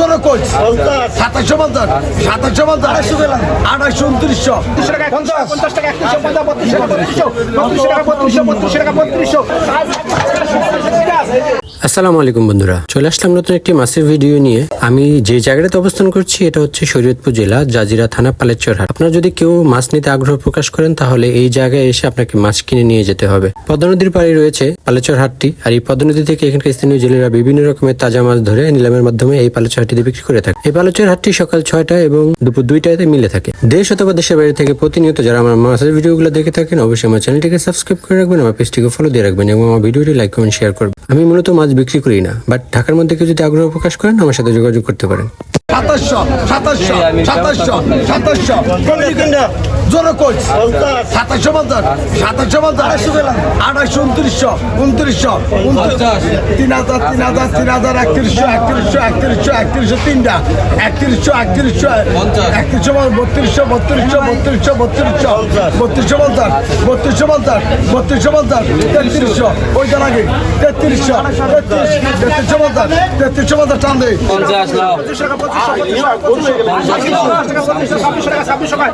জোরে কোচ সাতাশশো পঞ্চাশ সাতাশশো পঞ্চাশ আড়াইশো উনত্রিশশো। পঞ্চাশ। টাকা একত্রিশশো পঞ্চাশ বত্রিশশো বত্রিশশো বত্রিশশো টাকা বত্রিশশো বত্রিশশো টাকা বত্রিশশো। আসসালামু আলাইকুম বন্ধুরা চলে আসলাম নতুন একটি মাছের ভিডিও নিয়ে। আমি যে জায়গাটাতে অবস্থান করছি এটা হচ্ছে শরীয়তপুর জেলা জাজিরা থানা পালেচর হাট আপনারা যদি কেউ মাছ নিতে আগ্রহ প্রকাশ করেন তাহলে এই জায়গায় এসে আপনাকে মাছ কিনে নিয়ে যেতে হবে। পদ্মা নদীর পাড়ে রয়েছে পালেচর হাটটি আর এই নদী থেকে এখানকার স্থানীয় জেলেরা বিভিন্ন রকমের তাজা মাছ ধরে নিলামের মাধ্যমে এই পালেচর হাটটিতে বিক্রি করে থাকে। এই পালেচর হাটটি সকাল ছয়টা এবং দুপুর দুইটাতে মিলে থাকে। দেশ অথবা দেশের বাইরে থেকে প্রতিনিয়ত যারা আমার মাছের ভিডিওগুলো দেখে থাকেন, অবশ্যই আমার চ্যানেলটিকে সাবস্ক্রাইব করে রাখবেন, আমার পেজটিকে ফলো দিয়ে রাখবেন এবং আমার ভিডিওটি লাইক কমেন্ট শেয়ার করবেন। আমি মূলত মাছ বিক্রি করি না বাট ঢাকার মধ্যে কেউ যদি আগ্রহ প্রকাশ করেন, আমার সাথে যোগাযোগ করতে পারেন। সাতাশশো সাতাশশো সাতাশশো সাতাশশো। জোরে উনত্রিশশো। উনত্রিশশো তিন হাজার তিন হাজার তিন হাজার একত্রিশশো একত্রিশশো একত্রিশশো একত্রিশশো তিনটা। একত্রিশশো একত্রিশশো একত্রিশশো বত্রিশশো বত্রিশশো বত্রিশশো বত্রিশশো বত্রিশশো পঞ্চাশ বত্রিশশো পঞ্চাশ বত্রিশশো পঞ্চাশ তেত্রিশশো। ওইটা লাগে তেত্রিশশো তেত্রিশ তেত্রিশশো পঞ্চাশ তেত্রিশশো পঞ্চাশ টান দেয় টাকা পঁচিশশো টাকা ছাব্বিশশো টাকা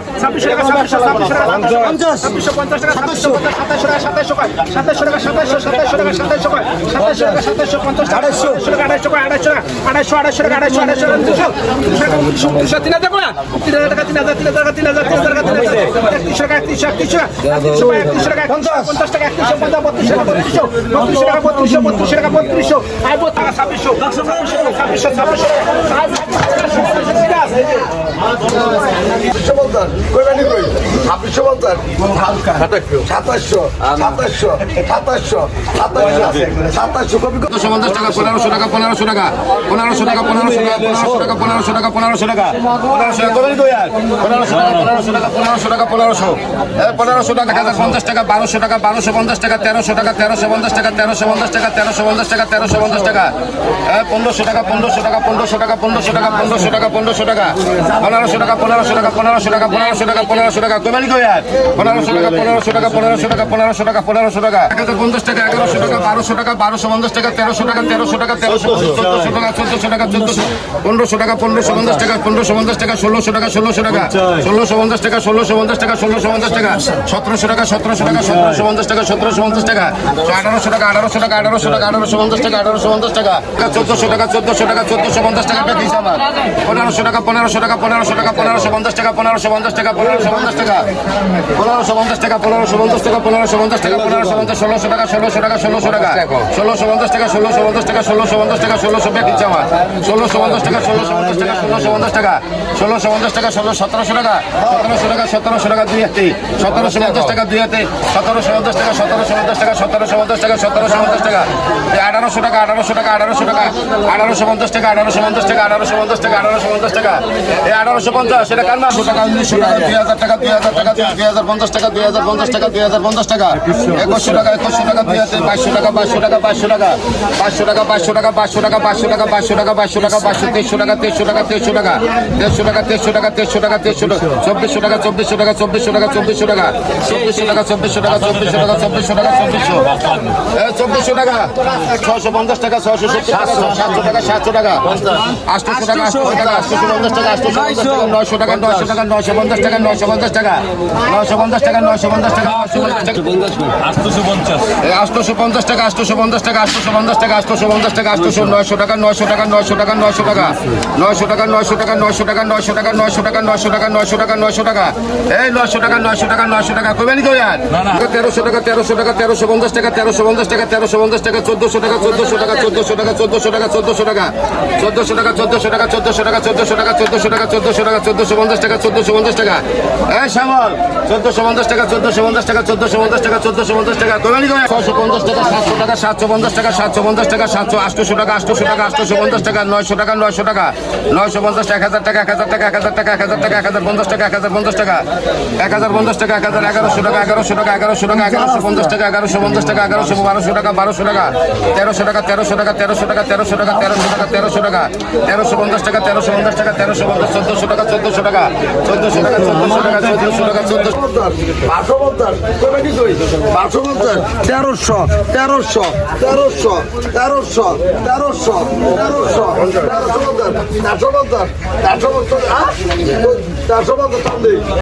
সাতাশশো টাকা সাতাশশো টাকা সাতাশশো টাকা সাতাশশো টাকা সাতাশশো টাকা সাতাশশো পঞ্চাশ আড়াইশো টাকা আড়াইশো টাকা আড়াইশো আড়াইশো আড়াইশো টাকা আড়াইশো আড়াইশো দুশো দুশো তিন হাজার টাকা তিন হাজার টাকা তিন হাজার তিন হাজার তিন হাজার তিন হাজার তিন হাজার একত্রিশশো টাকা একত্রিশশো একত্রিশশো একত্রিশশো টাকা পঞ্চাশ টাকা একত্রিশশো পঞ্চাশ বত্রিশশো টাকা বত্রিশশো বত্রিশশো টাকা টাকা ছাব্বিশশো ছাব্বিশশো ছাব্বিশশো ছাব্বিশশো সাতাশশো টাকা পনেরোশো টাকা পনেরোশো টাকা পনেরোশো টাকা পনেরোশো টাকা পনেরোশো টাকা পনেরোশো টাকা পনেরোশো টাকা পনেরোশো টাকা পনেরোশো টাকা পনেরোশো পনেরোশো টাকা হাজার পঞ্চাশ টাকা বারোশো টাকা বারোশো পঞ্চাশ টাকা তেরোশো টাকা তেরোশো পঞ্চাশ টাকা তেরোশো পঞ্চাশ টাকা তেরোশো পঞ্চাশ টাকা তেরোশো পঞ্চাশ টাকা পনেরোশো টাকা পনেরোশো টাকা পনেরোশো টাকা পনেরোশো টাকা পনেরোশো টাকা পনেরোশো টাকা পনেরোশো টাকা পনেরোশো টাকা পনেরোশো টাকা পনেরোশো টাকা পনেরোশো টাকা কোমালি কই আর পনেরোশো টাকা পনেরোশো টাকা পনেরোশো টাকা পনেরোশো টাকা পনেরোশো টাকা এক পঞ্চাশ টাকা এগারোশো টাকা বারোশো টাকা বারোশো পঞ্চাশ টাকা তেরোশো টাকা তেরোশো টাকা তেরোশো চোদ্দশো টাকা চোদ্দশো টাকা চোদ্দশো পনেরোশো টাকা পনেরোশো পঞ্চাশ টাকা পনেরোশো পঞ্চাশ টাকা ষোলোশো টাকা ষোলোশো টাকা ষোলোশো পঞ্চাশ টাকা ষোলোশো পঞ্চাশ টাকা ষোলোশো পঞ্চাশ টাকা সতেরোশো টাকা সতেরোশো টাকা সতেরোশো পঞ্চাশ টাকা সতেরোশো পঞ্চাশ টাকা আঠারোশো টাকা আঠারোশো টাকা আঠারোশো টাকা আঠারোশো পঞ্চাশ টাকা আঠারোশো পঞ্চাশ টাকা চোদ্দশো টাকা চোদ্দশো টাকা চোদ্দশো পঞ্চাশ টাকা আমার পনেরোশো টাকা পনেরোশো টাকা পনেরোশো টাকা পনেরোশো পঞ্চাশ টাকা পনেরোশো পঞ্চাশ টাকা পনেরোশো পঞ্চাশ টাকা পনেরোশো পঞ্চাশ টাকা পনেরোশো পঞ্চাশ টাকা পনেরোশো পঞ্চাশ টাকা পনেরোশো পঞ্চাশ ষোলোশো টাকা ষোলোশো টাকা ষোলোশো টাকা ষোলোশো পঞ্চাশ টাকা ষোলোশো পঞ্চাশ টাকা ষোলোশো পঞ্চাশ টাকা ষোলোশো ব্যাগ দিচ্ছে আমার ষোলোশো পঞ্চাশ টাকা ষোলোশো পঞ্চাশ টাকা ষোলোশো পঞ্চাশ টাকা ষোলোশো পঞ্চাশ টাকা ষোলো সতেরোশো টাকা সতেরোশো টাকা সতেরোশো টাকা দুই হাতে সতেরোশো পঞ্চাশ টাকা দুই হাতে সতেরোশো পঞ্চাশ টাকা সতেরোশো পঞ্চাশ টাকা সতেরোশো পঞ্চাশ টাকা সতেরোশো পঞ্চাশ টাকা আঠারোশো টাকা আঠারোশো টাকা আঠারোশো টাকা আঠারোশো পঞ্চাশ টাকা আঠারোশো পঞ্চাশ টাকা আঠারোশো পঞ্চাশ টাকা আঠারোশো পঞ্চাশ টাকা এই আঠারোশো পঞ্চাশ সেটা কার না টাকা উনিশশো টাকা দুই হাজার টাকা দুই হাজার টাকা দুই হাজার পঞ্চাশ টাকা দুই হাজার পঞ্চাশ টাকা দুই হাজার পঞ্চাশ টাকা একুশশো টাকা একুশশো টাকা দুই হাজার বাইশশো টাকা বাইশশো টাকা বাইশশো টাকা পাঁচশো টাকা পাঁচশো টাকা পাঁচশো টাকা পাঁচশো টাকা পাঁচশো টাকা পাঁচশো টাকা পাঁচশো তেইশশো টাকা তেইশশো টাকা তেইশশো টাকা দেড়শো টাকা তেইশশো টাকা তেইশশো টাকা তেইশশো টাকা চব্বিশশো টাকা চব্বিশশো টাকা চব্বিশশো টাকা চব্বিশশো টাকা চব্বিশশো টাকা চব্বিশশো টাকা চব্বিশশো টাকা চব্বিশশো টাকা চব্বিশশো চব্বিশশো টাকা ছশো পঞ্চাশ টাকা ছশো সত্তর টাকা সাতশো টাকা সাতশো টাকা আটশোশো টাকা আটশো টাকা আটশোশো পঞ্চাশ টাকা আটশোশো পঞ্চাশ টাকা নয়শো টাকা নয়শো টাকা নয়শো পঞ্চাশ টাকা নয়শো পঞ্চাশ টাকা নয়শো পঞ্চাশ টাকা নয়শো পঞ্চাশ টাকা নয়শো পঞ্চাশ টাকা আটশোশো পঞ্চাশ টাকা আটশোশো পঞ্চাশ টাকা আটশোশো পঞ্চাশ টাকা আটশোশো পঞ্চাশ টাকা আটশোশো নয়শো টাকা নয়শো টাকা নয়শো টাকা নয়শো টাকা নয়শো টাকা নয়শো টাকা নয়শো টাকা নয়শো টাকা নয়শো টাকা নয়শো টাকা নয়শো টাকা নয়শো টাকা এই নয়শো টাকা নয়শো টাকা নয়শো টাকা কবে নিতে আর তেরোশো টাকা তেরোশো টাকা তেরোশো পঞ্চাশ টাকা তেরোশো পঞ্চাশ টাকা তেরোশো পঞ্চাশ টাকা চোদ্দশো টাকা চোদ্দশো টাকা চোদ্দশো টাকা চোদ্দশো টাকা চোদ্দশো টাকা চোদ্দশো টাকা চোদ্দশো টাকা চোদ্দশো টাকা চোদ্দশো টাকা চোদ্দশো টাকা চোদ্দশো টাকা চোদ্দশো পঞ্চাশ টাকা চোদ্দশো পঞ্চাশ টাকা এই শ্যামল চোদ্দশো পঞ্চাশ টাকা চোদ্দশো পঞ্চাশ টাকা চোদ্দশো পঞ্চাশ টাকা চোদ্দশো পঞ্চাশ টাকা কবে ছশো পঞ্চাশ টাকা সাতশো টাকা সাতশো পঞ্চাশ টাকা সাতশো পঞ্চাশ টাকা সাতশো আটশোশো টাকা আটশোশো টাকা আটশোশো পঞ্চাশ টাকা নয়শো টাকা নয়শো টাকা নয়শো পঞ্চাশ এক হাজার টাকা এক হাজার টাকা এক হাজার টাকা এক হাজার টাকা এক হাজার পঞ্চাশ টাকা এক হাজার পঞ্চাশ টাকা এক হাজার পঞ্চাশ টাকা এক হাজার এগারোশো টাকা এগারোশো টাকা এগারোশো টাকা এগারোশো পঞ্চাশ টাকা এগারোশো পঞ্চাশ টাকা এগারোশো বারোশো টাকা বারোশো টাকা তেরোশো টাকা তেরোশো টাকা তেরোশো টাকা তেরোশো টাকা তেরোশো টাকা তেরোশো টাকা তেরোশো পঞ্চাশ টাকা তেরোশো পঞ্চাশ টাকা তেরোশো পঞ্চাশ চোদ্দশো টাকা চোদ্দশো টাকা চোদ্দশো টাকা চোদ্দশো টাকা চোদ্দশো টাকা চোদ্দশো তেরোশো তেরোশো তেরোশো তেরোশো তেরোশো তেরোশো তেরোশো পঞ্চাশ চারশো পঞ্চাশ চারশো পঞ্চাশ চারশো পঞ্চাশ